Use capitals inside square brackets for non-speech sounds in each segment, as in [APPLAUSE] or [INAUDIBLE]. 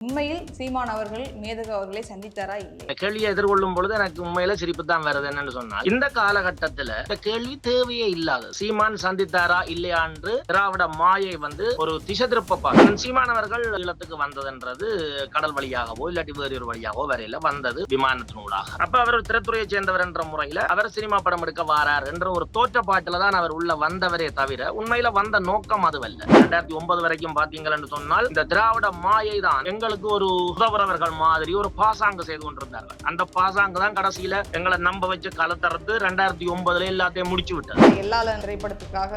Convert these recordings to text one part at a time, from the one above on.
உண்மையில் சீமான் அவர்கள் மேதகு அவர்களை சந்தித்தாரா இல்லை கேள்வியை எதிர்கொள்ளும் பொழுது எனக்கு உண்மையில சிரிப்பு தான் வருது. என்னன்னு சொன்னா இந்த காலகட்டத்துல இந்த கேள்வி தேவையே இல்லாத சீமான் சந்தித்தாரா இல்லையா என்று திராவிட மாயை வந்து ஒரு திசை திருப்பப்பா சீமான் அவர்கள் ஈழத்துக்கு வந்ததுன்றது கடல் வழியாகவோ இல்லாட்டி வேறு ஒரு வழியாகவோ வரையில வந்தது விமானத்தினூடாக. அப்ப அவர் திரைத்துறையை சேர்ந்தவர் என்ற முறையில அவர் சினிமா படம் எடுக்க வாரார் என்ற ஒரு தோற்றப்பாட்டுல தான் அவர் உள்ள வந்தவரே தவிர உண்மையில வந்த நோக்கம் அதுவல்ல. ரெண்டாயிரத்தி ஒன்பது வரைக்கும் பாத்தீங்கன்னு சொன்னால் இந்த திராவிட மாயை தான் எங்கள் எங்களுக்கு ஒரு உதவுறவர்கள் மாதிரி ஒரு பாசாங்கு செய்து கொண்டிருந்தார்கள். அந்த பாசாங்கு தான் கடைசியில எங்களை நம்ப வச்சு கலத்தறது ரெண்டாயிரத்தி ஒன்பதுல எல்லாத்தையும் முடிச்சு விட்டது எல்லால திரைப்படத்துக்காக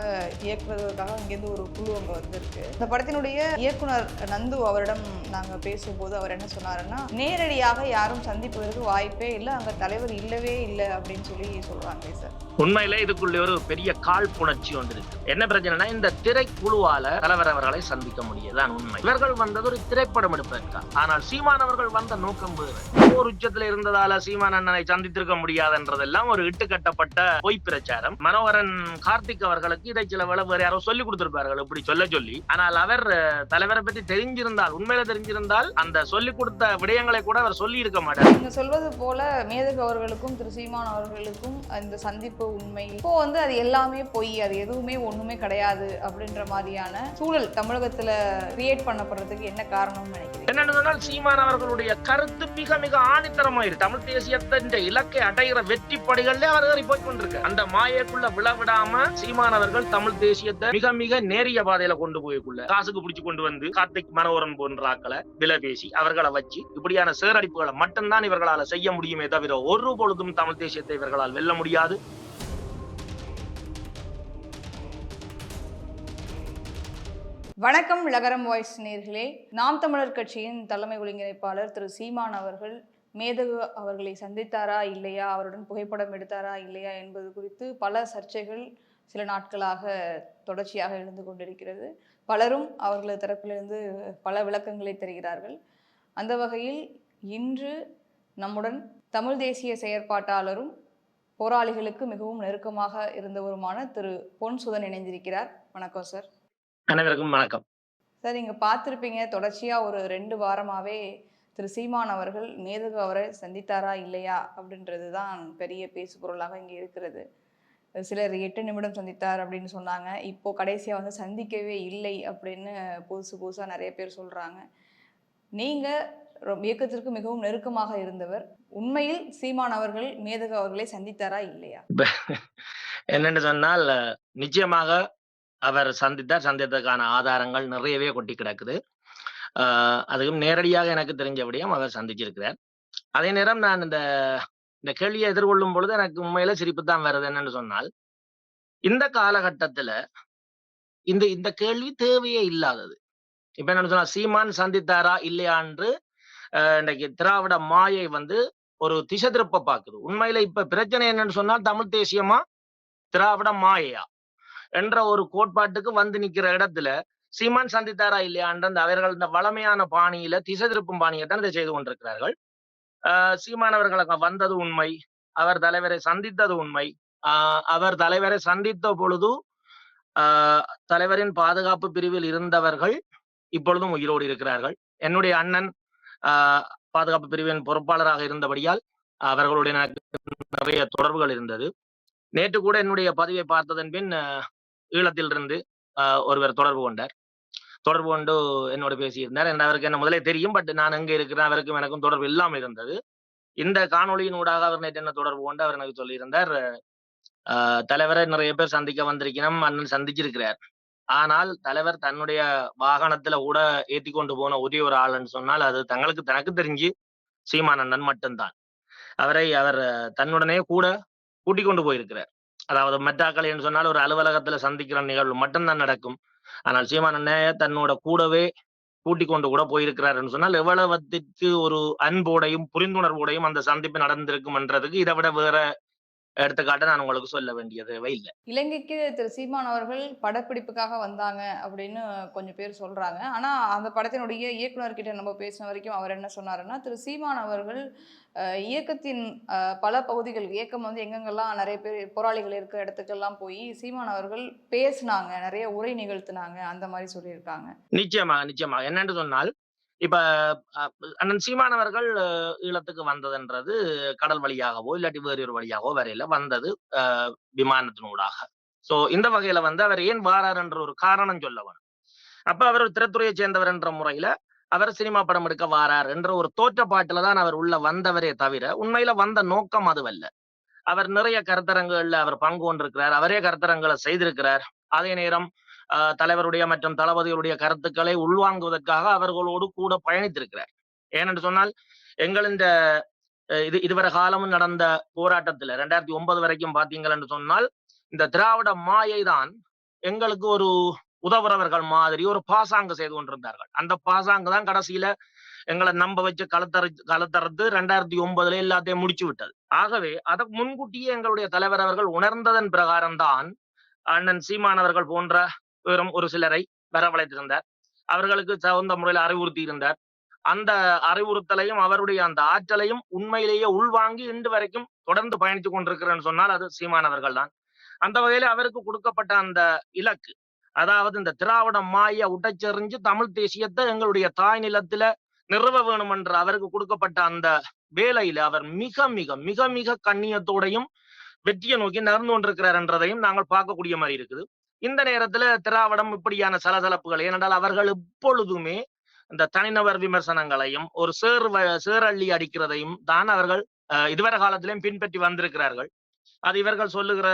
இயக்குவதற்காக இங்கேருந்து ஒரு குழு அங்க வந்திருக்கு. இந்த படத்தினுடைய இயக்குனர் நந்து அவரிடம் நாங்க பேசும்போது அவர் என்ன சொன்னாருன்னா நேரடியாக யாரும் சந்திப்பதற்கு வாய்ப்பே இல்லை அங்க தலைவர் இல்லவே இல்லை அப்படின்னு சொல்லி சொல்றாங்க சார். உண்மையில இதுக்குள்ளே ஒரு பெரிய காழ்ப்புணர்ச்சி ஒன்று இருக்கு என்ன பிரச்சனைனா இந்த திரைக்குழுவால தலைவர் அவர்களை சந்திக்க முடியதான் உண்மை. இவர்கள் வந்தது ஒரு திரைப்படம் எடுப்பதற்காக ஆனால் சீமான் அவர்கள் வந்த நோக்கம் வேறு. போர் உச்சத்துல இருந்ததால சீமான் அண்ணனை சந்தித்திருக்க முடியாதுன்றதெல்லாம் ஒரு இட்டுக்கட்டப்பட்ட பொய் பிரச்சாரம். மனோகரன் கார்த்திக் அவர்களுக்கு இதை சில வேளை வேற யாரோ சொல்லி கொடுத்திருப்பார்கள் இப்படி சொல்ல சொல்லி. ஆனால் அவர் தலைவரை பற்றி தெரிஞ்சிருந்தால் உண்மையில தெரிஞ்சிருந்தால் அந்த சொல்லி கொடுத்த விடயங்களை கூட அவர் சொல்லி இருக்க மாட்டார். நீங்க சொல்வது போல மேதகு அவர்களுக்கும் திரு சீமான் அவர்களுக்கும் இந்த சந்திப்பு உண்மை. இப்போ வந்து அது எல்லாமே பொய் அது எதுவுமே ஒண்ணுமே கிடையாது அப்படின்ற மாதிரியான சூழல் தமிழகத்துல கிரியேட் பண்ணப்படுறதுக்கு என்ன காரணம்னு நினைக்கிறேன் என்னன்னு சொன்னால் சீமான் அவர்களுடைய கருத்து மிக மிக ஆணித்தரமாயிரு. தமிழ் தேசியத்தின் இலக்கை அடைகிற வெற்றி படிகள்ல அவர் போய் கொண்டிருக்கு அந்த மாயக்குள்ள விழவிடாம சீமான் அவர்கள் தமிழ் தேசியத்தை மிக மிக நேரிய பாதையில கொண்டு போய்க்குள்ள காசுக்கு பிடிச்சு கொண்டு வந்து கார்த்திக் மனோகரன் போன்ற ஆக்களை விலை பேசி அவர்களை வச்சு இப்படியான சேரடிப்புகளை மட்டும்தான் இவர்களால செய்ய முடியுமே தவிர ஒரு பொழுதும் தமிழ் தேசியத்தை இவர்களால் வெல்ல முடியாது. வணக்கம் லகரம் வாய்ஸ் நேர்களே. நாம் தமிழர் கட்சியின் தலைமை ஒருங்கிணைப்பாளர் திரு சீமான் அவர்கள் மேதகு அவர்களை சந்தித்தாரா இல்லையா? அவருடன் புகைப்படம் எடுத்தாரா இல்லையா என்பது குறித்து பல சர்ச்சைகள் சில நாட்களாக தொடர்ச்சியாக எழுந்து கொண்டிருக்கிறது. பலரும் அவர்களது தரப்பிலிருந்து பல விளக்கங்களை தருகிறார்கள். அந்த வகையில் இன்று நம்முடன் தமிழ் தேசிய செயற்பாட்டாளரும் போராளிகளுக்கு மிகவும் நெருக்கமாக இருந்தவருமான திரு பொன் சுதன் இணைந்திருக்கிறார். வணக்கம் சார். அனைவருக்கும் வணக்கம். சார் நீங்கள் பார்த்துருப்பீங்க. தொடர்ச்சியாக ஒரு ரெண்டு வாரமாகவே திரு. சீமான் அவர்கள் மேதகு அவரை சந்தித்தாரா இல்லையா? அப்படின்றது தான் பெரிய பேசு பொருளாக இங்கே இருக்கிறது. சிலர் எட்டு நிமிடம் சந்தித்தார் அப்படின்னு சொன்னாங்க. இப்போ கடைசியாக வந்து சந்திக்கவே இல்லை அப்படின்னு புதுசு புதுசாக நிறைய பேர் சொல்கிறாங்க நீங்கள் இயக்கத்திற்கு மிகவும் நெருக்கமாக இருந்தவர். உண்மையில் சீமான் அவர்கள் மேதகு அவர்களை சந்தித்தாரா இல்லையா? என்னன்னு சொன்னால் நிச்சயமாக அவர் சந்தித்தார். சந்தித்ததுக்கான ஆதாரங்கள் நிறையவே கொட்டி கிடக்குது. ஆஹ் அதுவும் நேரடியாக எனக்கு தெரிஞ்சபடியும் அவர் சந்திச்சிருக்கிறார். அதே நேரம் நான் இந்த இந்த கேள்வியை எதிர்கொள்ளும் பொழுது எனக்கு உண்மையில சிரிப்பு தான் வருது என்னன்னு சொன்னால் இந்த காலகட்டத்துல இந்த இந்த கேள்வி தேவையே இல்லாதது. இப்ப என்னன்னு சொன்னா சீமான் சந்தித்தாரா இல்லையான்று ஆஹ் இன்றைக்கு திராவிட மாயை வந்து ஒரு திசை திருப்ப பாக்குது உண்மையில இப்ப பிரச்சனை என்னன்னு சொன்னால் தமிழ் தேசியமா? திராவிட மாயையா? என்ற ஒரு கோட்பாட்டுக்கு வந்து நிக்கிற இடத்துல சீமான் சந்தித்தாரா இல்லையான்ற அந்த அவர்கள் இந்த வளமையான பாணியில திசை திருப்பும் பாணியை தான் இதை செய்து கொண்டிருக்கிறார்கள். ஆஹ் சீமான் அவர்களுக்கு வந்தது உண்மை அவர் தலைவரை சந்தித்தது உண்மை. ஆஹ் அவர் தலைவரை சந்தித்த பொழுது ஆஹ் தலைவரின் பாதுகாப்பு பிரிவில் இருந்தவர்கள் இப்பொழுதும் உயிரோடு இருக்கிறார்கள். என்னுடைய அண்ணன் ஆஹ் பாதுகாப்பு பிரிவின் பொறுப்பாளராக இருந்தபடியால் அவர்களுடைய நிறைய தொடர்புகள் இருந்தது. நேற்று கூட என்னுடைய பதிவை பார்த்ததன் பின் ஈழத்திலிருந்து ஆஹ் ஒருவர் தொடர்பு கொண்டார். தொடர்பு கொண்டு என்னோட பேசியிருந்தார். என்ன அவருக்கு என்ன முதலே தெரியும். பட் நான் எங்க இருக்கிறேன் அவருக்கும் எனக்கும் தொடர்பு இல்லாமல் இருந்தது. இந்த காணொலியின் ஊடாக அவர் நேற்று என்ன தொடர்பு கொண்டு அவர் எனக்கு சொல்லியிருந்தார். ஆஹ் தலைவரை நிறைய பேர் சந்திக்க வந்திருக்கணும் அண்ணன் சந்திச்சிருக்கிறார். ஆனால் தலைவர் தன்னுடைய வாகனத்துல கூட ஏத்தி கொண்டு போன ஒரே ஒரு ஆளுன்னு சொன்னால் அது தங்களுக்கு தனக்கு தெரிஞ்சு சீமான் அண்ணன் மட்டும்தான். அவரை அவர் தன்னுடனே கூட கூட்டிக் கொண்டு போயிருக்கிறார். அதாவது மெட்டாக்கள் என்று சொன்னால் ஒரு அலுவலகத்துல சந்திக்கிற நிகழ்வு மட்டும்தான் நடக்கும். ஆனால் சீமான் தன்னோட கூடவே கூட்டிக் கொண்டு கூட போயிருக்கிறாருன்னு சொன்னால் எவ்வளவுக்கு ஒரு அன்போடையும் புரிந்துணர்வோடையும் அந்த சந்திப்பு நடந்திருக்கும் என்றதுக்கு இதை விட வேற எடுத்துக்காட்ட நான் உங்களுக்கு சொல்ல வேண்டிய தேவை இல்லை. இலங்கைக்கு திரு சீமான் அவர்கள் படப்பிடிப்புக்காக வந்தாங்க அப்படின்னு கொஞ்சம் பேர் சொல்றாங்க. ஆனா அந்த படத்தினுடைய இயக்குனர்கிட்ட நம்ம பேசின வரைக்கும் அவர் என்ன சொன்னாருன்னா திரு சீமான் அவர்கள் இயக்கத்தின் பல பகுதிகள் இயக்கம் வந்து எங்கெங்கெல்லாம் நிறைய பேர் போராளிகள் இருக்கிற இடத்துக்கெல்லாம் போய் சீமான் அவர்கள் பேசினாங்க நிறைய உரை நிகழ்த்தினாங்க அந்த மாதிரி சொல்லியிருக்காங்க. நிச்சயமாக நிச்சயமாக. என்னன்னு சொன்னால் இப்ப அண்ணன் சீமானவர்கள் ஈழத்துக்கு வந்ததுன்றது கடல் வழியாகவோ, இல்லாட்டி வேறு ஒரு வழியாகவோ வரையில வந்தது விமானத்தினூடாக. சோ இந்த வகையில வந்து அவர் ஏன் வாரார் என்ற ஒரு காரணம் சொல்ல வேணும். அப்ப அவர் திரைத்துறையை சேர்ந்தவர் என்ற முறையில, அவர் சினிமா படம் எடுக்க வாரார் என்ற ஒரு தோற்றப்பாட்டுல தான் அவர் உள்ள வந்தவரே தவிர, உண்மையில வந்த நோக்கம் அதுவல்ல. அவர் நிறைய கருத்தரங்குகள்ல அவர் பங்கு கொண்டிருக்கிறார். அவரே கருத்தரங்களை செய்திருக்கிறார். அதே நேரம் தலைவருடைய மற்றும் தளபதிகளுடைய கருத்துக்களை உள்வாங்குவதற்காக அவர்களோடு கூட பயணித்திருக்கிறார். ஏனென்று சொன்னால், எங்கள் இந்த இது இதுவரை காலமும் நடந்த போராட்டத்துல ரெண்டாயிரத்தி ஒன்பது வரைக்கும் பார்த்தீங்கள் என்று சொன்னால், இந்த திராவிட மாயை தான் எங்களுக்கு ஒரு உதவுறவர்கள் மாதிரி ஒரு பாசாங்கு செய்து கொண்டிருந்தார்கள். அந்த பாசாங்கு தான் கடைசியில எங்களை நம்ப வச்சு கலத்தற கலத்தறது ரெண்டாயிரத்தி ஒன்பதுல எல்லாத்தையும் முடிச்சு விட்டது. ஆகவே அதை முன்கூட்டியே எங்களுடைய தலைவர் அவர்கள் உணர்ந்ததன் பிரகாரம் தான், அண்ணன் சீமானவர்கள் போன்ற வெறும் ஒரு சிலரை வரவழைத்திருந்தார். அவர்களுக்கு தகுந்த முறையில் அறிவுறுத்தி இருந்தார். அந்த அறிவுறுத்தலையும், அவருடைய அந்த ஆற்றலையும் உண்மையிலேயே உள்வாங்கி இன்று வரைக்கும் தொடர்ந்து பயணித்துக் கொண்டிருக்கிறேன்னு சொன்னால் அது சீமானவர்கள் தான். அந்த வகையில அவருக்கு கொடுக்கப்பட்ட அந்த இலக்கு, அதாவது இந்த திராவிட மாய உடைச்செறிஞ்சு தமிழ் தேசியத்தை எங்களுடைய தாய் நிலத்துல நிறுவ வேணும் என்ற அவருக்கு கொடுக்கப்பட்ட அந்த வேலையில அவர் மிக மிக மிக மிக கண்ணியத்தோடையும், வெற்றியை நோக்கி நடந்து கொண்டிருக்கிறார் என்றதையும் நாங்கள் பார்க்கக்கூடிய மாதிரி இருக்குது. இந்த நேரத்துல திராவிடம் இப்படியான சலசலப்புகள் ஏனென்றால் அவர்கள் எப்பொழுதுமே இந்த தனிநபர் விமர்சனங்களையும், ஒரு சேர் வ சேரள்ளி அடிக்கிறதையும் தான் அவர்கள் இதுவரை காலத்திலையும் பின்பற்றி வந்திருக்கிறார்கள். அது இவர்கள் சொல்லுகிற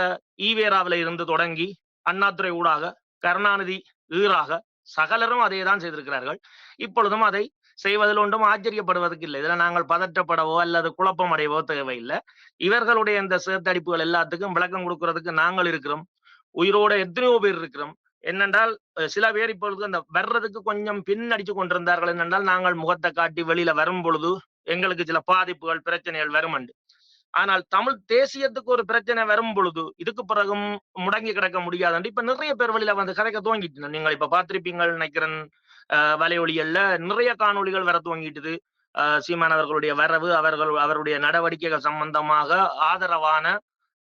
ஈவேராவில இருந்து தொடங்கி, அண்ணாதுரை ஊடாக, கருணாநிதி ஈராக சகலரும் அதே தான் செய்திருக்கிறார்கள். இப்பொழுதும் அதை செய்வதில் ஒன்றும் ஆச்சரியப்படுவதற்கு இல்லை. இதுல நாங்கள் பதற்றப்படவோ அல்லது குழப்பம் அடையவோ தேவையில்ல. இவர்களுடைய இந்த சேர்த்தடிப்புகள் எல்லாத்துக்கும் விளக்கம் கொடுக்கறதுக்கு நாங்கள் இருக்கிறோம். உயிரோட எத்தனையோ பேர் இருக்கிறோம். என்னென்றால் சில பேர் இப்பொழுது அந்த வர்றதுக்கு கொஞ்சம் பின்னடிச்சு கொண்டிருந்தார்கள் என்னென்றால், நாங்கள் முகத்தை காட்டி வெளியில வரும்பொழுது, எங்களுக்கு சில பாதிப்புகள், பிரச்சனைகள் வருமென்று. ஆனால் தமிழ் தேசியத்துக்கு ஒரு பிரச்சனை வரும் பொழுது, இதுக்கு பிறகும் முடங்கி கிடக்க முடியாது இப்ப நிறைய பேர் வெளியில வந்து கதைக்க துவங்கிட்டு நீங்கள் இப்ப பார்த்திருப்பீங்கள் நினைக்கிறேன். அ வலையொலிகள்ல நிறைய காணொளிகள் வர துவங்கிட்டுது. சீமான் அவர்களுடைய வரவு, அவர்கள் அவருடைய நடவடிக்கைகள் சம்பந்தமாக ஆதரவான,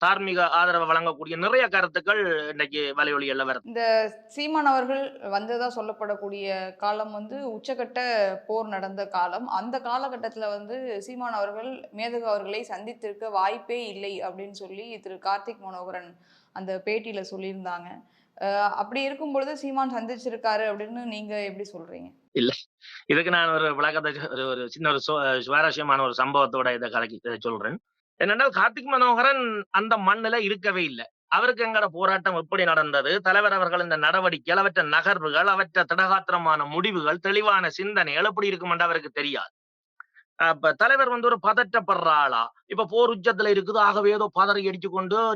தார்மீக ஆதரவு வழங்கக்கூடிய நிறைய கருத்துக்கள் இன்னைக்கு வலையொலிகள்ல வருது. இந்த சீமான் அவர்கள் வந்ததா சொல்லப்படக்கூடிய காலம் வந்து உச்சக்கட்ட போர் நடந்த காலம். அந்த காலகட்டத்தில வந்து சீமான் அவர்கள் மேதகு அவர்களை சந்தித்திருக்க வாய்ப்பே இல்லை அப்படின்னு சொல்லி திரு கார்த்திக் மனோகரன் அந்த பேட்டியில சொல்லியிருந்தாங்க. அப்படி இருக்கும் பொழுது சீமான் சந்திச்சிருக்காரு அப்படின்னு நீங்க எப்படி சொல்றீங்க? இல்ல. இதுக்கு நான் ஒரு விளக்கத்த ஒரு சின்ன ஒரு சுவாரஸ்யமான ஒரு சம்பவத்தோட இத கலக்கி சொல்றேன். என்னென்னா கார்த்திக் மனோகரன் அந்த மண்ணுல இருக்கவே இல்ல. அவருக்கு எங்கட போராட்டம் எப்படி நடந்தது, தலைவர் அவர்கள் இந்த நடவடிக்கைகள், அவற்ற நகர்வுகள், அவற்ற திடகாத்திரமான முடிவுகள், தெளிவான சிந்தனைகள் எப்படி இருக்குமென்று அவருக்கு தெரியாது. அப்ப தலைவர் வந்து ஒரு பதற்றப்படுறாளா இப்ப போர் உச்சத்துல இருக்குது, ஆகவே ஏதோ பதறி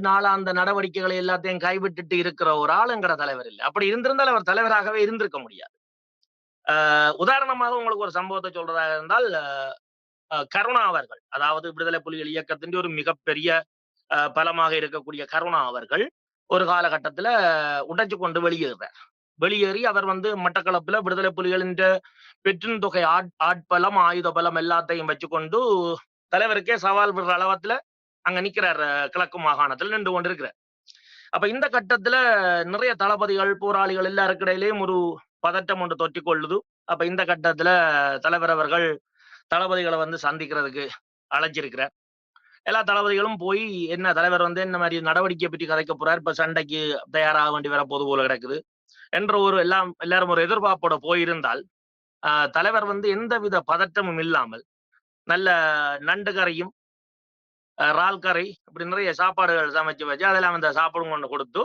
நாளா அந்த நடவடிக்கைகளை எல்லாத்தையும் கைவிட்டுட்டு இருக்கிற ஒரு ஆளுங்கிற தலைவர் இல்ல. அப்படி இருந்திருந்தால் அவர் தலைவராகவே இருந்திருக்க முடியாது. உதாரணமாக உங்களுக்கு ஒரு சம்பவத்தை சொல்றதாக இருந்தால், கருணா அவர்கள், அதாவது விடுதலை புலிகள் இயக்கத்தின் ஒரு மிகப்பெரிய பலமாக இருக்கக்கூடிய கருணா அவர்கள், ஒரு காலகட்டத்துல உடைச்சு கொண்டு வெளியேறுறார். வெளியேறி அவர் வந்து மட்டக்களப்புல விடுதலை புலிகளின்ற தொகை ஆட் ஆட்பலம், ஆயுத பலம் எல்லாத்தையும் வச்சுக்கொண்டு தலைவருக்கே சவால் விடுற அளவத்துல அங்க நிக்கிறார் கிழக்கு மாகாணத்தில் நின்று கொண்டிருக்கிறார். அப்ப இந்த கட்டத்துல நிறைய தளபதிகள், போராளிகள் எல்லாருக்கிடையிலேயும் ஒரு பதட்டம் ஒன்று தொற்றிக் கொள்ளுது. அப்ப இந்த கட்டத்துல தலைவர் அவர்கள் தளபதிகளை வந்து சந்திக்கிறதுக்கு அழைச்சிருக்கிறார். எல்லா தளபதிகளும் போய் என்ன தலைவர் வந்து இந்த மாதிரி நடவடிக்கை பற்றி கதைக்க போறார். இப்ப சண்டைக்கு தயாராக வேண்டி வரப்போது போல கிடக்குது. என்ற ஒரு எல்லாம் எல்லாரும் ஒரு எதிர்பார்ப்போட போயிருந்தால், தலைவர் வந்து எந்தவித பதட்டமும் இல்லாமல், நல்ல நண்டு கரையும் அ இறால் கறி இப்படி நிறைய சாப்பாடுகள் சமைச்சு வச்சு, அதெல்லாம் அந்த சாப்பிடும் கொண்டு கொடுத்து,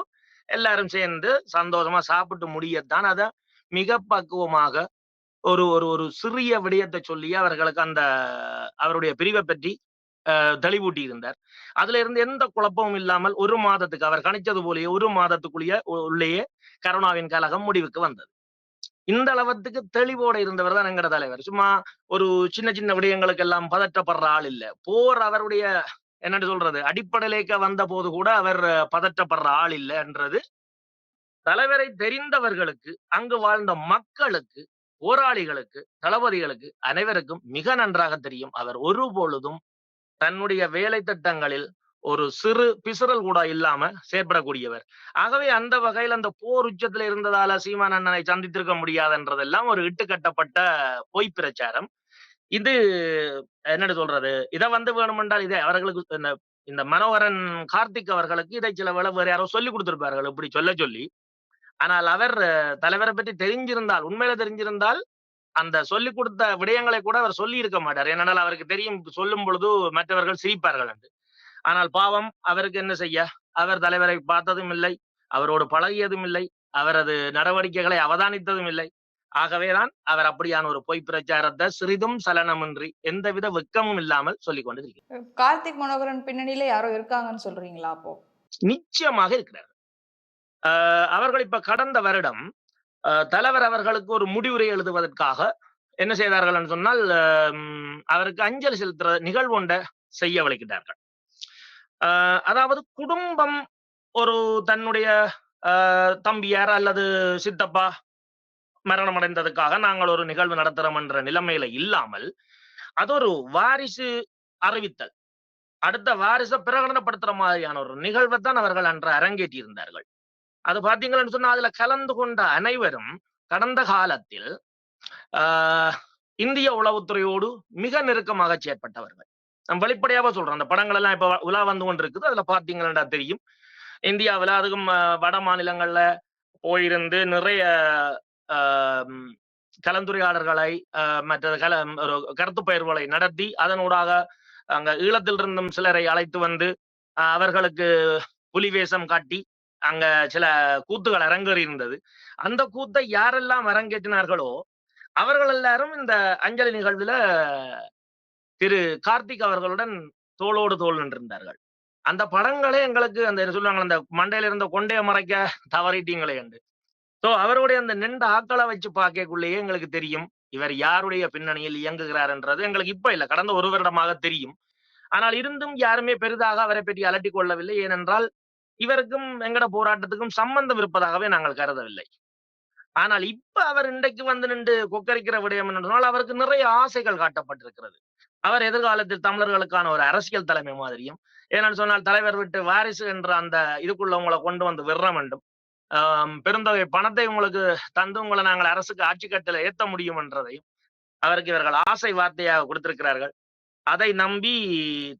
எல்லாரும் சேர்ந்து சந்தோஷமா சாப்பிட்டு முடியத்தான் அதை மிக பக்குவமாக ஒரு ஒரு ஒரு சிறிய விடயத்தை சொல்லி அவர்களுக்கு அந்த அவருடைய பிரிவை பற்றி தெளிவூட்டி இருந்தார். அதுல இருந்து எந்த குழப்பமும் இல்லாமல் ஒரு மாதத்துக்கு அவர் கணிச்சது போலயே ஒரு மாதத்துக்குள்ளேயே உள்ளேயே கரோனாவின் கலகம் முடிவுக்கு வந்தது. இந்த அளவத்துக்கு தெளிவோட இருந்தவர் தான் எங்கட தலைவர். சும்மா ஒரு சின்ன சின்ன விடயங்களுக்கு எல்லாம் பதற்றப்படுற ஆள் இல்ல. போர் அவருடைய என்னன்னு சொல்றது, அடிப்படையிலேக்க வந்தபோது கூட அவர் பதற்றப்படுற ஆள் இல்லைன்றது தலைவரை தெரிந்தவர்களுக்கு, அங்கு வாழ்ந்த மக்களுக்கு, போராளிகளுக்கு, தளபதிகளுக்கு அனைவருக்கும் மிக நன்றாக தெரியும். அவர் ஒரு பொழுதும் தன்னுடைய வேலை திட்டங்களில் ஒரு சிறு பிசுறல் கூட இல்லாம செயற்படக்கூடியவர். ஆகவே அந்த வகையில் அந்த போர் உச்சத்துல இருந்ததால சீமான் அண்ணனை சந்தித்திருக்க முடியாதுன்றதெல்லாம் ஒரு இட்டுக்கட்டப்பட்ட பொய் பிரச்சாரம். இது என்னன்னு சொல்றது? இதை வந்து வேணுமென்றால் இதை அவர்களுக்கு இந்த இந்த மனோகரன் கார்த்திக் அவர்களுக்கு இதை சில வேளை வேற யாரோ சொல்லி கொடுத்திருப்பார்கள். இப்படி சொல்ல சொல்லி ஆனால் அவர் தலைவரை பற்றி தெரிஞ்சிருந்தால் உண்மையில தெரிஞ்சிருந்தால் அந்த சொல்லி கொடுத்த விடயங்களை கூட அவர் சொல்லி இருக்க மாட்டார். ஏனென்றால் அவருக்கு தெரியும் சொல்லும் பொழுது மற்றவர்கள் சிரிப்பார்கள் என்று. ஆனால் பாவம் அவருக்கு என்ன செய்ய? அவர் தலைவரை பார்த்ததும் இல்லை அவரோடு பழகியதும் இல்லை அவரது நடவடிக்கைகளை அவதானித்ததும் இல்லை. ஆகவேதான் அவர் அப்படியான ஒரு பொய் பிரச்சாரத்தை சிறிதும் சலனமின்றி எந்தவித வெக்கமும் இல்லாமல் சொல்லிக் கொண்டிருக்கிறார். கார்த்திக் மனோகரன் பின்னணியில யாரோ இருக்காங்கன்னு சொல்றீங்களா அப்போ? நிச்சயமாக இருக்கிறார். அவர்கள் இப்ப கடந்த வருடம் தலைவர் அவர்களுக்கு ஒரு முடிவுரை எழுதுவதற்காக என்ன செய்தார்கள் என்று சொன்னால் அவருக்கு அஞ்சலி செலுத்துற நிகழ்வு ஒன்றை செய்ய வலிக்கிட்டார்கள். ஆஹ் அதாவது குடும்பம் ஒரு தன்னுடைய தம்பியார் அல்லது சித்தப்பா மரணம் அடைந்ததுக்காக நாங்கள் ஒரு நிகழ்வு நடத்துறோம் என்ற நிலைமையில இல்லாமல் அது ஒரு வாரிசு அறிவித்தல் அடுத்த வாரிசை பிரகடனப்படுத்துற மாதிரியான ஒரு நிகழ்வை தான் அவர்கள் அன்று அரங்கேற்றி இருந்தார்கள் அது பாத்தீங்கன்னு சொன்னா அதுல கலந்து கொண்ட அனைவரும் கடந்த காலத்தில் ஆஹ் இந்திய உளவுத்துறையோடு மிக நெருக்கமாக செயற்பட்டவர்கள். நான் வெளிப்படையாக சொல்றேன் அந்த படங்கள் எல்லாம் இப்ப உலா வந்து கொண்டு இருக்குது அதுல பாத்தீங்கன்னா தெரியும். இந்தியாவில் அதுக்கும் வட மாநிலங்கள்ல போயிருந்து நிறைய ஆஹ் கலந்துரையாடல்களை ஆஹ் மற்ற கல ஒரு கருத்து பயிர்வுகளை நடத்தி அதனூடாக அங்க ஈழத்தில் இருந்தும் சிலரை அழைத்து வந்து ஆஹ் அவர்களுக்கு புலிவேஷம் காட்டி அங்க சில கூத்துகள் அரங்கேறி இருந்தது அந்த கூத்தை யாரெல்லாம் அரங்கேற்றினார்களோ அவர்கள் எல்லாரும் இந்த அஞ்சலி நிகழ்வுல திரு கார்த்திக் அவர்களுடன் தோளோடு தோல் நின்றிருந்தார்கள். அந்த படங்களே எங்களுக்கு அந்த என்ன சொல்லுவாங்க அந்த மண்டையில இருந்த கொண்டைய மறைக்க தவறிட்டீங்களே என்று. சோ அவருடைய அந்த நின்ற ஆக்களை வச்சு பார்க்கக்குள்ளேயே எங்களுக்கு தெரியும். இவர் யாருடைய பின்னணியில் இயங்குகிறார் என்றது எங்களுக்கு இப்ப இல்ல கடந்த ஒரு வருடமாக தெரியும். ஆனால் இருந்தும் யாருமே பெரிதாக அவரை பற்றி அலட்டிக் கொள்ளவில்லை. ஏனென்றால் இவருக்கும் எங்கட போராட்டத்துக்கும் சம்பந்தம் இருப்பதாகவே நாங்கள் கருதவில்லை. ஆனால் இப்ப அவர் இன்றைக்கு வந்து நின்று கொக்கரிக்கிற விடயம் என்று அவருக்கு நிறைய ஆசைகள் காட்டப்பட்டிருக்கிறது. அவர் எதிர்காலத்தில் தமிழர்களுக்கான ஒரு அரசியல் தலைமை மாதிரியும் ஏனென்று சொன்னால் தலைவர் விட்டு வாரிசு என்ற அந்த இதுக்குள்ள உங்களை கொண்டு வந்து விடுற வேண்டும். பெருந்தொகை பணத்தை உங்களுக்கு தந்து உங்களை நாங்கள் அரசுக்கு ஆட்சி கட்டில ஏத்த முடியும் என்றதையும் அவருக்கு இவர்கள் ஆசை வார்த்தையாக கொடுத்திருக்கிறார்கள். அதை நம்பி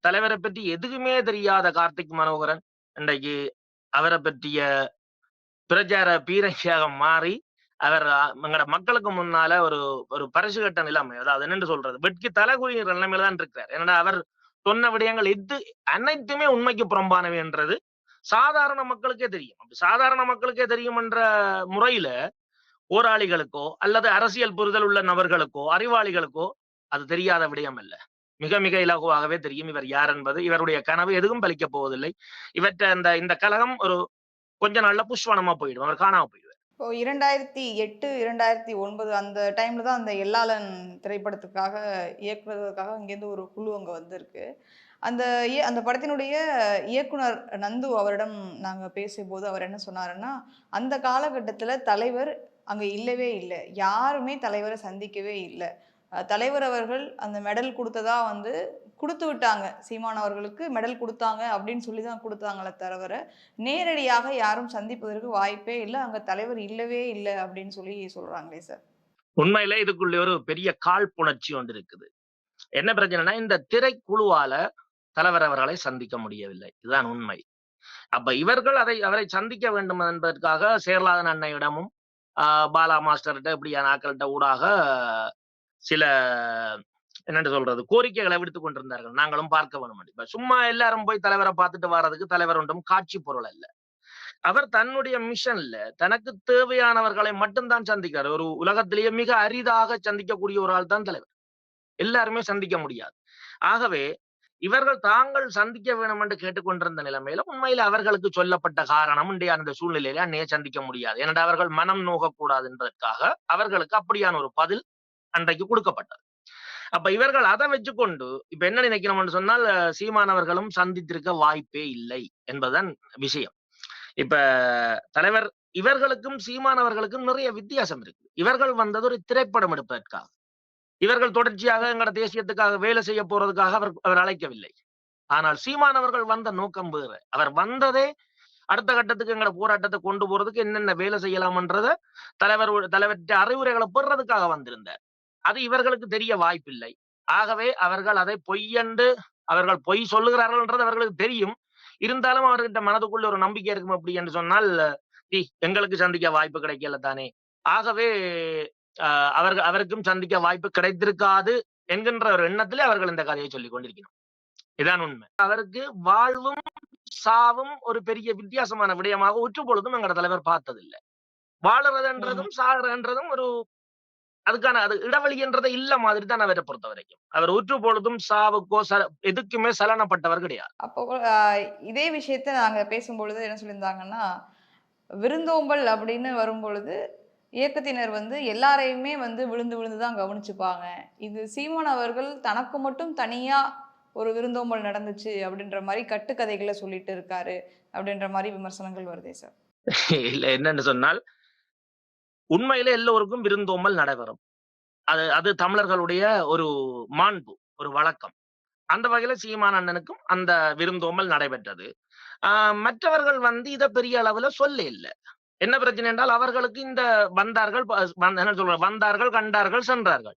தலைவரை பற்றி எதுவுமே தெரியாத கார்த்திக் மனோகரன் இன்றைக்கு அவரை பற்றிய பிரச்சார பீரங்கியாக மாறி அவர் எங்களோட மக்களுக்கு முன்னால ஒரு ஒரு பரிசு கட்ட நிலைமை அதாவது என்னென்று சொல்றது? வெட்கி தலைகுறிகிற நிலைமையில தான் இருக்கிறார். ஏன்னா அவர் சொன்ன விடயங்கள் இது அனைத்துமே உண்மைக்கு புறம்பானவை என்றது சாதாரண மக்களுக்கே தெரியும். அப்படி சாதாரண மக்களுக்கே தெரியும் என்ற முறையில போராளிகளுக்கோ அல்லது அரசியல் புரிதல் உள்ள நபர்களுக்கோ அறிவாளிகளுக்கோ அது தெரியாத விடயம் அல்ல. மிக மிக இலகுவாகவே தெரியும். இவர் யார் என்பது இவருடைய கனவு எதுவும் பலிக்கப் போவதில்லை. இவற்றை அந்த இந்த கழகம் ஒரு கொஞ்ச நாள்ல புஷ்வனமா போயிடும். அவர் காணாம போயிடுவார். இப்போ இரண்டாயிரத்தி எட்டு இரண்டாயிரத்தி ஒன்பது அந்த டைம்ல தான் அந்த எல்லாளன் திரைப்படத்துக்காக இயக்குவதற்காக இங்கேருந்து ஒரு குழு அங்கே வந்திருக்கு. அந்த இய- அந்த படத்தினுடைய இயக்குனர் நந்து அவரிடம் நாங்கள் பேசியபோது அவர் என்ன சொன்னாருன்னா அந்த காலகட்டத்தில் தலைவர் அங்கே இல்லவே இல்லை. யாருமே தலைவரை சந்திக்கவே இல்லை. தலைவர் அவர்கள் அந்த மெடல் கொடுத்ததா வந்து கொடுத்து விட்டாங்க. சீமான் அவர்களுக்கு மெடல் கொடுத்தாங்க அப்படின்னு சொல்லி தான் கொடுத்தாங்களே தவிர நேரடியாக யாரும் சந்திப்பதற்கு வாய்ப்பே இல்லை. அங்க தலைவர் இல்லவே இல்லை அப்படின்னு சொல்லி சொல்றாங்களே சார். உண்மையில இதுக்குள்ள ஒரு பெரிய காழ்ப்புணர்ச்சி ஒன்று இருக்குது என்ன பிரச்சனைனா இந்த திரைக்குழுவால தலைவர் அவர்களை சந்திக்க முடியவில்லை. இதுதான் உண்மை. அப்ப இவர்கள் அதை அவரை சந்திக்க வேண்டும் என்பதற்காக சேர்லாதன் அன்னையிடமும் ஆஹ் பாலா மாஸ்டர்கிட்ட இப்படியான ஆக்கள்கிட்ட ஊடாக சில என்னன்னு சொல்றது? கோரிக்கைகளை விடுத்து கொண்டிருந்தார்கள். நாங்களும் பார்க்க வேணும் இப்ப சும்மா எல்லாரும் போய் தலைவரை பார்த்துட்டு வர்றதுக்கு தலைவர் ஒன்றும் காட்சி பொருள் அல்ல. அவர் தன்னுடைய மிஷன்ல தனக்கு தேவையானவர்களை மட்டும்தான் சந்திக்கிறார். ஒரு உலகத்திலேயே மிக அரிதாக சந்திக்கக்கூடிய ஒரு ஆள் தான் தலைவர். எல்லாருமே சந்திக்க முடியாது. ஆகவே இவர்கள் தாங்கள் சந்திக்க வேணும் என்று கேட்டுக்கொண்டிருந்த நிலைமையில உண்மையில் அவர்களுக்கு சொல்லப்பட்ட காரணம் இன்றைய அந்த சூழ்நிலையில அன்னையை சந்திக்க முடியாது. ஏனென்றால் அவர்கள் மனம் நோகக்கூடாது என்பதற்காக அவர்களுக்கு அப்படியான ஒரு பதில் அன்றைக்கு கொடுக்கப்பட்டது. அப்ப இவர்கள் அதை வச்சுக்கொண்டு இப்ப என்ன நினைக்கணும்னு சொன்னால் சீமானவர்களும் சந்தித்திருக்க வாய்ப்பே இல்லை என்பதுதான் விஷயம். இப்ப தலைவர் இவர்களுக்கும் சீமானவர்களுக்கும் நிறைய வித்தியாசம் இருக்கு இவர்கள் வந்தது ஒரு திரைப்படம் எடுப்பதற்காக. இவர்கள் தொடர்ச்சியாக எங்களோட தேசியத்துக்காக வேலை செய்ய போறதுக்காக அவர் அவர் அழைக்கவில்லை. ஆனால் சீமானவர்கள் வந்த நோக்கம் வேறு. அவர் வந்ததே அடுத்த கட்டத்துக்கு எங்களோட போராட்டத்தை கொண்டு போறதுக்கு என்னென்ன வேலை செய்யலாம்ன்றத தலைவர் தலைவர்கிட்ட அறிவுரைகளை பெறதுக்காக வந்திருந்தார். அது இவர்களுக்கு தெரிய வாய்ப்பில்லை. ஆகவே அவர்கள் அதை பொய்யண்டு அவர்கள் பொய் சொல்லுகிறார்கள்ன்றது அவர்களுக்கு தெரியும். இருந்தாலும் அவர்கிட்ட மனதுக்குள்ள ஒரு நம்பிக்கை இருக்கும் அப்படி என்று சொன்னால் "டி, எங்களுக்கு சந்திக்க வாய்ப்பு கிடைக்கல தானே. ஆகவே அவர்கள் அவருக்கும் சந்திக்க வாய்ப்பு கிடைத்திருக்காது என்கின்ற ஒரு எண்ணத்திலே அவர்கள் இந்த கதையை சொல்லிக் கொண்டிருக்கிறோம். இதான் உண்மை. அவருக்கு வாழ்வும் சாவும் ஒரு பெரிய வித்தியாசமான விடயமாக உற்று பொழுதும் எங்களோட தலைவர் பார்த்ததில்லை. வாழுறதுன்றதும் சாகுறதுன்றதும் ஒரு அதுக்கான அது இடைவெளி என்றதை இல்ல மாதிரி தான் அவரை பொறுத்த வரைக்கும். அவர் உற்று பொழுதும் சாவுக்கோ சல எதுக்குமே சலனப்பட்டவர் கிடையாது. அப்போ இதே விஷயத்த நாங்க பேசும்பொழுது என்ன சொல்லியிருந்தாங்கன்னா விருந்தோம்பல் அப்படின்னு வரும்பொழுது இயக்கத்தினர் வந்து எல்லாரையுமே வந்து விழுந்து விழுந்து தான் கவனிச்சுப்பாங்க. இது சீமான் அவர்கள் தனக்கு மட்டும் தனியா ஒரு விருந்தோம்பல் நடந்துச்சு அப்படின்ற மாதிரி கட்டுக்கதைகளை சொல்லிட்டு இருக்காரு அப்படின்ற மாதிரி விமர்சனங்கள் வருதே சார். [LAUGHS] இல்ல என்னன்னு சொன்னால் உண்மையிலே எல்லோருக்கும் விருந்தோம்பல் நடைபெறும். அது அது தமிழர்களுடைய ஒரு மாண்பு ஒரு வழக்கம். அந்த வகையில சீமான் அண்ணனுக்கும் அந்த விருந்தோம்பல் நடைபெற்றது. ஆஹ் மற்றவர்கள் வந்து இதை பெரிய அளவுல சொல்ல இல்லை. என்ன பிரச்சனை என்றால் அவர்களுக்கு இந்த வந்தார்கள் என்ன சொல்ற வந்தார்கள் கண்டார்கள் சென்றார்கள்.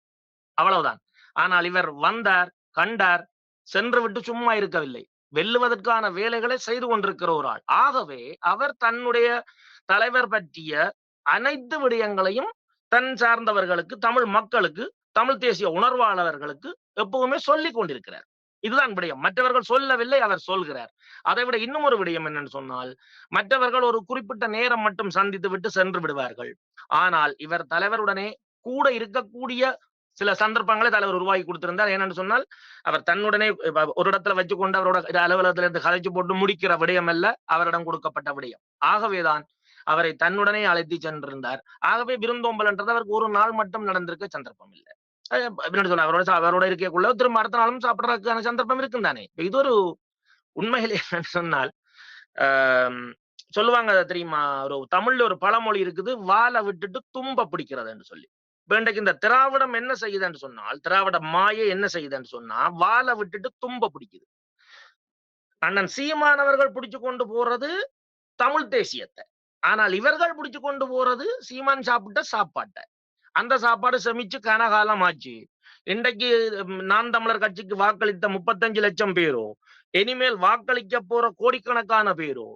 அவ்வளவுதான். ஆனால் இவர் வந்தார் கண்டார் சென்று விட்டு சும்மா இருக்கவில்லை. வெல்லுவதற்கான வேலைகளை செய்து கொண்டிருக்கிற ஒரு ஆள். ஆகவே அவர் தன்னுடைய தலைவர் பற்றிய அனைத்து விடயங்களையும் தன் சார்ந்தவர்களுக்கு தமிழ் மக்களுக்கு தமிழ் தேசிய உணர்வாளர்களுக்கு எப்பவுமே சொல்லி கொண்டிருக்கிறார். இதுதான் விடயம். மற்றவர்கள் சொல்லவில்லை அவர் சொல்கிறார். அதை விட இன்னும் ஒரு விடயம் என்னன்னு சொன்னால் மற்றவர்கள் ஒரு குறிப்பிட்ட நேரம் மட்டும் சந்தித்து விட்டு சென்று விடுவார்கள். ஆனால் இவர் தலைவருடனே கூட இருக்கக்கூடிய சில சந்தர்ப்பங்களை தலைவர் உருவாக்கி கொடுத்திருந்தார். ஏனென்று சொன்னால் அவர் தன்னுடனே ஒரு இடத்துல வச்சுக்கொண்டு அவரோட அலுவலகத்திலிருந்து கதைச்சு போட்டு முடிக்கிற விடயம் அல்ல அவரிடம் கொடுக்கப்பட்ட விடயம். ஆகவேதான் அவரை தன்னுடனே அழைத்து சென்றிருந்தார். ஆகவே விருந்தோம்பல்ன்றது அவருக்கு ஒரு நாள் மட்டும் நடந்திருக்க சந்தர்ப்பம் இல்லை. சொல்ல அவரோட அவரோட இருக்கக்குள்ள திரும்ப அடுத்த நாளும் சாப்பிடறதுக்கான சந்தர்ப்பம் இருக்கும் தானே இது ஒரு உண்மையிலே என்னன்னு சொன்னால் ஆஹ் சொல்லுவாங்க தெரியுமா? ஒரு தமிழ்ல ஒரு பழமொழி இருக்குது வாழை விட்டுட்டு தும்ப பிடிக்கிறதுன்னு சொல்லி. இப்ப இன்றைக்கு இந்த திராவிடம் என்ன செய்யுதுன்னு சொன்னால் திராவிட மாயை என்ன செய்யுதுன்னு சொன்னா வாழை விட்டுட்டு தும்ப பிடிக்குது. அண்ணன் சீமானவர்கள் பிடிச்சு கொண்டு போறது தமிழ் தேசியத்தை. ஆனால் இவர்கள் பிடிச்சு கொண்டு போறது சீமான் சாப்பிட்ட சாப்பாட்டை. அந்த சாப்பாடு செமிச்சு கனகாலம் ஆச்சு. இன்றைக்கு நான் தமிழர் கட்சிக்கு வாக்களித்த முப்பத்தஞ்சு லட்சம் பேரோ இனிமேல் வாக்களிக்க போற கோடிக்கணக்கான பேரோ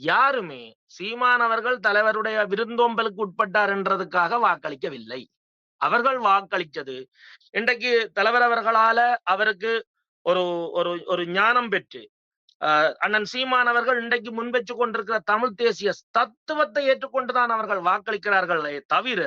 யாருமே சீமானவர்கள் தலைவருடைய விருந்தோம்பலுக்கு உட்பட்டார் என்றதுக்காக வாக்களிக்கவில்லை. அவர்கள் வாக்களித்தது இன்றைக்கு தலைவர் அவர்களால அவருக்கு ஒரு ஒரு ஒரு ஞானம் பெற்று அண்ணன் சீமான் அவர்கள் இன்றைக்கு முன்வச்சு கொண்டிருக்கிற தமிழ் தேசிய தத்துவத்தை ஏற்றுக்கொண்டுதான் அவர்கள் வாக்களிக்கிறார்களே. தவிர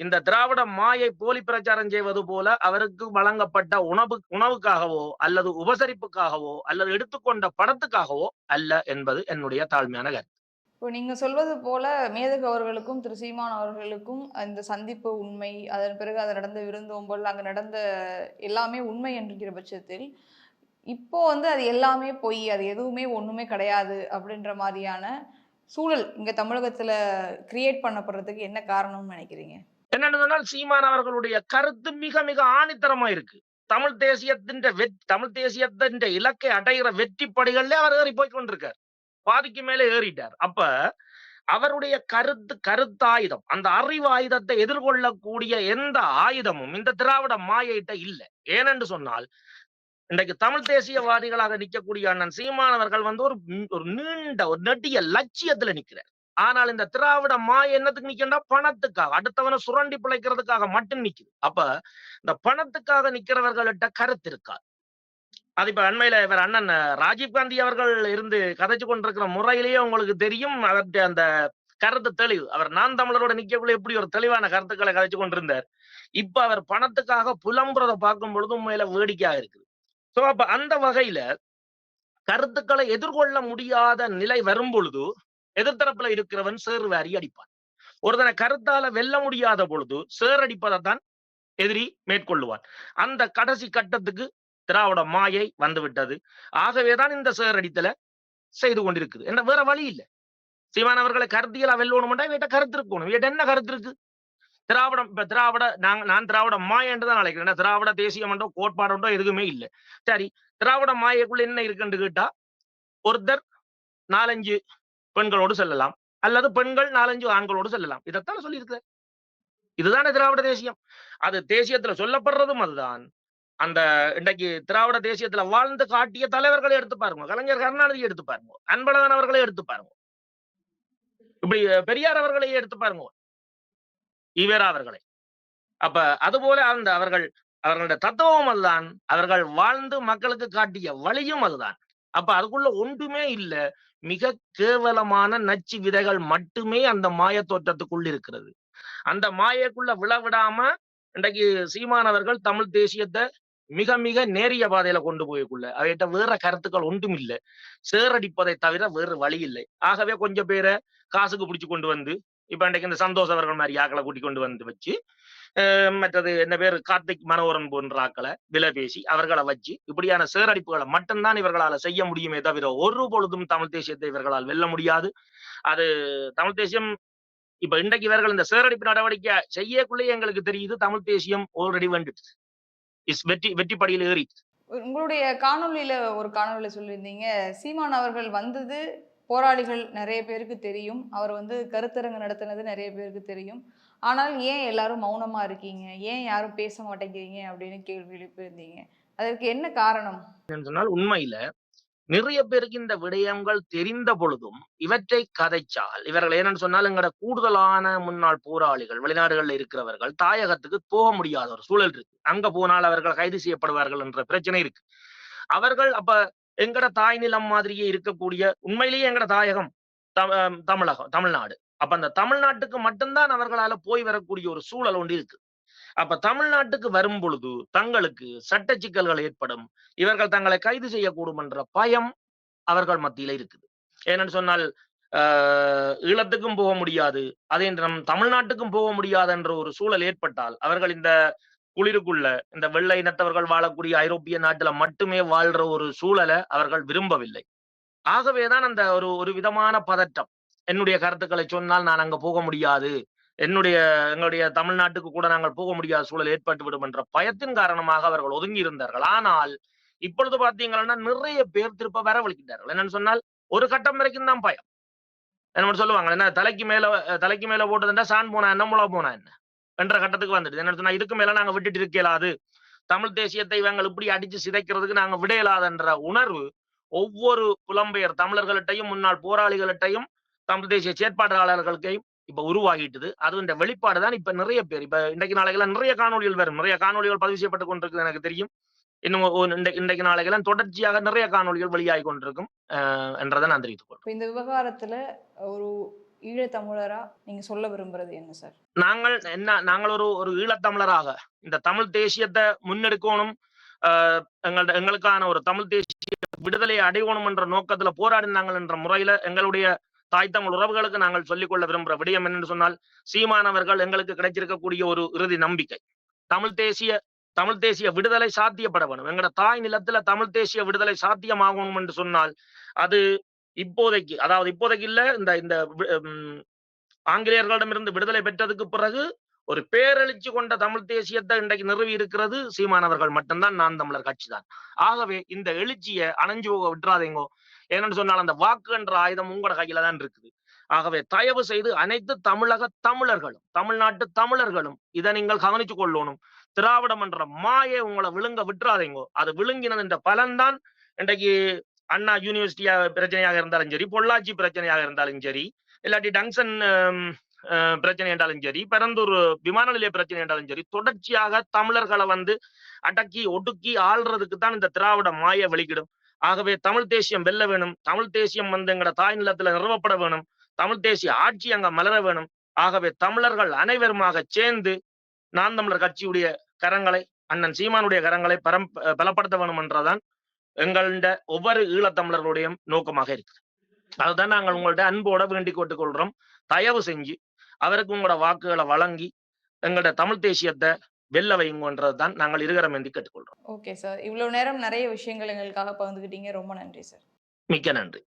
இந்த திராவிட மாயை போலி பிரச்சாரம் செய்வது போல அவருக்கு வழங்கப்பட்ட உணவு உணவுக்காகவோ அல்லது உபசரிப்புக்காகவோ அல்லது எடுத்துக்கொண்ட படத்துக்காகவோ அல்ல என்பது என்னுடைய தாழ்மையான கருத்து. இப்போ நீங்க சொல்வது போல மேதகு அவர்களுக்கும் திரு சீமான் அவர்களுக்கும் இந்த சந்திப்பு உண்மை அதன் பிறகு அது நடந்த விருந்தோம்பல் அங்கு நடந்த எல்லாமே உண்மை என்கிற பட்சத்தில் இப்போ வந்து அது எல்லாமே பொய் அது எதுவுமே ஒண்ணுமே கிடையாது அப்படின்ற மாதிரியான சூழல் இங்க தமிழகத்துல கிரியேட் பண்ணப்படுறதுக்கு என்ன காரணம்னு நினைக்கிறீங்க? என்னன்னு சொன்னால் சீமான் அவர்களுடைய கருத்து மிக மிக ஆணித்தரமா இருக்கு தமிழ் தேசியத்தின் வெற்றி தமிழ் தேசியத்தின் இலக்கை அடைகிற வெற்றி படிகள்ல அவர் ஏறி போய் கொண்டிருக்கார். பாதிக்கு மேலே ஏறிட்டார். அப்ப அவருடைய கருத்து கருத்தாயுதம் அந்த அறிவு ஆயுதத்தை எதிர்கொள்ளக்கூடிய எந்த ஆயுதமும் இந்த திராவிட மாயிட்ட இல்லை. ஏனென்று சொன்னால் இன்றைக்கு தமிழ் தேசியவாதிகளாக நிற்கக்கூடிய அண்ணன் சீமானவர்கள் வந்து ஒரு ஒரு நீண்ட ஒரு நெட்டிய லட்சியத்துல நிக்கிறார். ஆனால் இந்த திராவிட மா என்னத்துக்கு நிக்கண்டா பணத்துக்காக அடுத்தவனை சுரண்டி பிழைக்கிறதுக்காக மட்டும் நிக்குது. அப்ப இந்த பணத்துக்காக நிக்கிறவர்கள்ட்ட கருத்து இருக்காது அது இப்ப அண்மையில இவர் அண்ணன் ராஜீவ் காந்தி அவர்கள் இருந்து கதைச்சு கொண்டிருக்கிற முறையிலேயே உங்களுக்கு தெரியும். அவருடைய அந்த கருத்து தெளிவு. அவர் நான் தமிழரோட நிக்கக்குள்ள எப்படி ஒரு தெளிவான கருத்துக்களை கதைச்சு கொண்டிருந்தார். இப்ப அவர் பணத்துக்காக புலம்புறதை பார்க்கும் பொழுது உண்மையில வேடிக்கையாக இருக்குது. சோ அப்ப அந்த வகையில கருத்துக்களை எதிர்கொள்ள முடியாத நிலை வரும் பொழுது எதிர்த்தரப்புல இருக்கிறவன் சேறு வாரி அடிப்பான். ஒருத்தனை கருத்தால வெல்ல முடியாத பொழுது சேர் அடிப்பதைத்தான் எதிரி மேற்கொள்ளுவான். அந்த கடைசி கட்டத்துக்கு திராவிட மாயை வந்து விட்டது ஆகவேதான் இந்த சேர் அடித்தல செய்து கொண்டிருக்குது. என்ன வேற வழி இல்லை. சீமான் அவர்களை கருத்தியலா வெல்லணும்டா வீட்டை கருத்து இருக்கணும். வீட்டை என்ன கருத்து இருக்கு? திராவிடம் இப்ப திராவிட நாங்க நான் திராவிட மாய என்று தான் அழைக்கிறேன். திராவிட தேசியம் என்றோ கோட்பாடுன்றோ எதுவுமே இல்லை. சரி திராவிட மாயக்குள்ள என்ன இருக்குன்னு கேட்டா ஒருத்தர் நாலஞ்சு பெண்களோடு செல்லலாம். அல்லது பெண்கள் நாலஞ்சு ஆண்களோடு செல்லலாம். இதைத்தான் சொல்லியிருக்கிறார். இதுதானே திராவிட தேசியம். அது தேசியத்துல சொல்லப்படுறதும் அதுதான். அந்த இன்றைக்கு திராவிட தேசியத்துல வாழ்ந்து காட்டிய தலைவர்களை எடுத்து பாருங்க. கலைஞர் கருணாநிதி எடுத்து பாருங்க. அன்பழகன் அவர்களை எடுத்து பாருங்க. இப்படி பெரியார் அவர்களையே எடுத்து பாருங்க. ஈவேரா அவர்களை அப்ப அதுபோல அந்த அவர்கள் அவர்களுடைய தத்துவம் அதுதான். அவர்கள் வாழ்ந்து மக்களுக்கு காட்டிய வழியும் அதுதான். அப்ப அதுக்குள்ள ஒன்றுமே இல்ல. மிக கேவலமான நச்சு விதைகள் மட்டுமே அந்த மாய தோற்றத்துக்குள் இருக்கிறது. அந்த மாயக்குள்ள விழவிடாம இன்றைக்கு சீமானவர்கள் தமிழ் தேசியத்தை மிக மிக நேரிய பாதையில கொண்டு போய்க்குள்ள. அவைகிட்ட வேற கருத்துக்கள் ஒன்றும் இல்லை. சேரடிப்பதை தவிர வேறு வழி இல்லை. ஆகவே கொஞ்சம் பேரை காசுக்கு பிடிச்சு கொண்டு வந்து இப்ப இன்றைக்கு இந்த சந்தோஷ் அவர்கள் மாதிரி ஆக்களை கூட்டி கொண்டு வந்து வச்சு மற்றது என்ன பேர் கார்த்திக் மனோகரன் போன்ற ஆக்களை விலை பேசி அவர்களை வச்சு இப்படியான சேரடிப்புகளை மட்டும்தான் இவர்களால செய்ய முடியுமே தவிர ஒரு பொழுதும் தமிழ் தேசியத்தை இவர்களால் வெல்ல முடியாது. அது தமிழ் தேசியம் இப்ப இன்றைக்கு இவர்கள் இந்த சேரடிப்பு நடவடிக்கை செய்யக்குள்ளேயே எங்களுக்கு தெரியுது தமிழ் தேசியம் ஆல்ரெடி வந்துட்டு. இஸ் வெற்றி வெற்றி படியில் ஏறி உங்களுடைய காணொளியில ஒரு காணொளியில சொல்லியிருந்தீங்க சீமான் அவர்கள் வந்தது போராளிகள் நிறைய பேருக்கு தெரியும். அவர் வந்து கருத்தரங்கு நடத்தினது நிறைய பேருக்கு தெரியும். ஆனால் ஏன் எல்லாரும் மௌனமா இருக்கீங்க? ஏன் யாரும் பேச மாட்டேங்கிறீங்க? அப்படின்னு கேள்வி எழுப்பியிருந்தீங்க அதற்கு என்ன காரணம்? என்று சொன்னால் உண்மையில நிறைய பேருக்கு இந்த விடயங்கள் தெரிந்த பொழுதும் இவற்றை கதைச்சால் இவர்கள் என்னன்னு சொன்னால் எங்கட கூடுதலான முன்னாள் போராளிகள் வெளிநாடுகளில் இருக்கிறவர்கள் தாயகத்துக்கு போக முடியாத ஒரு சூழல் இருக்கு. அங்க போனால் அவர்கள் கைது செய்யப்படுவார்கள் என்ற பிரச்சனை இருக்கு. அவர்கள் அப்ப எங்கட தாய் நிலம் மாதிரியே இருக்கக்கூடிய உண்மையிலேயே எங்கட தாயகம் தமிழகம் தமிழ்நாடு. அப்ப அந்த தமிழ்நாட்டுக்கு மட்டும்தான் அவர்களால போய் வரக்கூடிய ஒரு சூழல் ஒன்று இருக்கு. அப்ப தமிழ்நாட்டுக்கு வரும் பொழுது தங்களுக்கு சட்ட சிக்கல்கள் ஏற்படும். இவர்கள் தங்களை கைது செய்யக்கூடும் என்ற பயம் அவர்கள் மத்தியில இருக்குது. ஏனென்று சொன்னால் ஆஹ் ஈழத்துக்கும் போக முடியாது. அதே நம் தமிழ்நாட்டுக்கும் போக முடியாது என்ற ஒரு சூழல் ஏற்பட்டால் அவர்கள் இந்த குளிருக்குள்ள இந்த வெள்ளை இனத்தவர்கள் வாழக்கூடிய ஐரோப்பிய நாட்டுல மட்டுமே வாழ்ற ஒரு சூழலை அவர்கள் விரும்பவில்லை. ஆகவேதான் அந்த ஒரு ஒரு விதமான பதட்டம். என்னுடைய கருத்துக்களை சொன்னால் நான் அங்க போக முடியாது. என்னுடைய எங்களுடைய தமிழ்நாட்டுக்கு கூட நாங்கள் போக முடியாத சூழல் ஏற்பட்டு விடும் என்ற பயத்தின் காரணமாக அவர்கள் ஒதுங்கி இருந்தார்கள் ஆனால் இப்பொழுது பாத்தீங்கன்னா நிறைய பேர் திருப்ப வரவழைக்கின்றார்கள். என்னன்னு சொன்னால் ஒரு கட்டம் வரைக்கும் தான் பயம். என்ன சொல்லுவாங்க என்ன தலைக்கு மேல தலைக்கு மேல போட்டதுன்னா சான் போனா என்ன முளா போனா என்ன? என்ற கட்டத்துக்கு வந்துடுது. என்ன சொன்னா இதுக்கு மேல நாங்க விட்டுட்டு இருக்கலாது தமிழ் தேசியத்தை இவங்க இப்படி அடிச்சு சிதைக்கிறதுக்கு நாங்க விடையலாதுன்ற உணர்வு ஒவ்வொரு புலம்பெயர் தமிழர்கள்ட்டையும் முன்னாள் போராளிகள்கிட்டையும் தமிழ் தேசிய செயற்பாட்டாளர்களுக்கையும் இப்ப உருவாகிட்டுது. அது இந்த வெளிப்பாடு தான் இப்ப நிறைய பேர். இப்ப இன்றைக்கு நாளைக்கெல்லாம் நிறைய காணொளிகள் வரும். நிறைய காணொளிகள் பதிவு செய்யப்பட்டு கொண்டிருக்குது எனக்கு தெரியும். இன்னும் இன்றைக்கு இன்றைக்கு நாளைக்கெல்லாம் தொடர்ச்சியாக நிறைய காணொளிகள் வெளியாகி கொண்டிருக்கும். அஹ் என்றதை நான் தெரிவித்துக் கொள்வேன் இந்த விவகாரத்துல ஒரு ஈழத்தமிழரா நீங்க சொல்ல விரும்புறது என்ன சார்? நாங்கள் என்ன நாங்கள் ஒரு ஒரு ஈழத்தமிழராக இந்த தமிழ் தேசியத்தை முன்னெடுக்கணும் ஆஹ் எங்கள்ட எங்களுக்கான ஒரு தமிழ் தேசிய விடுதலையை அடையணும் என்ற நோக்கத்துல போராடினாங்கள் என்ற முறையில எங்களுடைய தாய் தமிழ் உறவுகளுக்கு நாங்கள் சொல்லிக்கொள்ள விரும்புகிற விடயம் என்னன்னு சொன்னால் சீமானவர்கள் எங்களுக்கு கிடைச்சிருக்கக்கூடிய ஒரு இறுதி நம்பிக்கை. தமிழ் தேசிய தமிழ் தேசிய விடுதலை சாத்தியப்பட வேணும். எங்களோட தாய் நிலத்துல தமிழ் தேசிய விடுதலை சாத்தியமாகணும் என்று சொன்னால் அது இப்போதைக்கு அதாவது இப்போதைக்கு இல்ல இந்த இந்த உம் ஆங்கிலேயர்களிடமிருந்து விடுதலை பெற்றதுக்கு பிறகு ஒரு பேரெழுச்சி கொண்ட தமிழ் தேசியத்தை இன்றைக்கு நிறுவி இருக்கிறது சீமானவர்கள் மட்டும்தான் நான் தமிழர் கட்சி தான். ஆகவே இந்த எழுச்சியை அணைஞ்சு போக விட்டுறாதீங்கோ ஏன்னு சொன்னால் அந்த வாக்கு என்ற ஆயுதம் உங்களோட கையில தான் இருக்குது. ஆகவே தயவு செய்து அனைத்து தமிழக தமிழர்களும் தமிழ்நாட்டு தமிழர்களும் இதை நீங்கள் கவனிச்சு கொள்ளணும். திராவிடம் என்ற மாயை உங்களை விழுங்க விட்டுறாதீங்கோ அது விழுங்கினது என்ற பலன்தான் இன்றைக்கு அண்ணா யூனிவர்சிட்டியா பிரச்சனையாக இருந்தாலும் சரி பொள்ளாச்சி பிரச்சனையாக இருந்தாலும் சரி இல்லாட்டி டங்சன் பிரச்சனை என்றாலும் சரி பெரந்தூர் விமான நிலைய பிரச்சனை என்றாலும் சரி தொடர்ச்சியாக தமிழர்களை வந்து அடக்கி ஒடுக்கி ஆள்றதுக்கு தான் இந்த திராவிட மாய வெளிக்கிடும் ஆகவே தமிழ் தேசியம் வெல்ல வேணும் தமிழ் தேசியம் வந்து எங்கட தாய் நிலத்துல நிறுவப்பட வேணும் தமிழ் தேசிய ஆட்சி அங்க மலர வேணும். ஆகவே தமிழர்கள் அனைவருமாக சேர்ந்து நான் தமிழர் கட்சியுடைய கரங்களை அண்ணன் சீமானுடைய கரங்களை பரம் பலப்படுத்த வேணும் என்றதான் எங்கள்ட ஒவ்வொரு ஈழத்தமிழர்களுடைய நோக்கமாக இருக்குது. அதுதான் நாங்கள் உங்கள்ட்ட அன்போட வேண்டிக் கொள்றோம் தயவு செஞ்சு அவருக்கு உங்களோட வாக்குகளை வழங்கி எங்களோட தமிழ் தேசியத்தை வெல்ல வைங்கன்றது தான் நாங்கள் இருகரம் என்று கேட்டுக்கொள்றோம். ஓகே சார் இவ்வளவு நேரம் நிறைய விஷயங்கள் எங்களுக்காக பகிர்ந்துக்கிட்டீங்க ரொம்ப நன்றி சார் மிக்க நன்றி.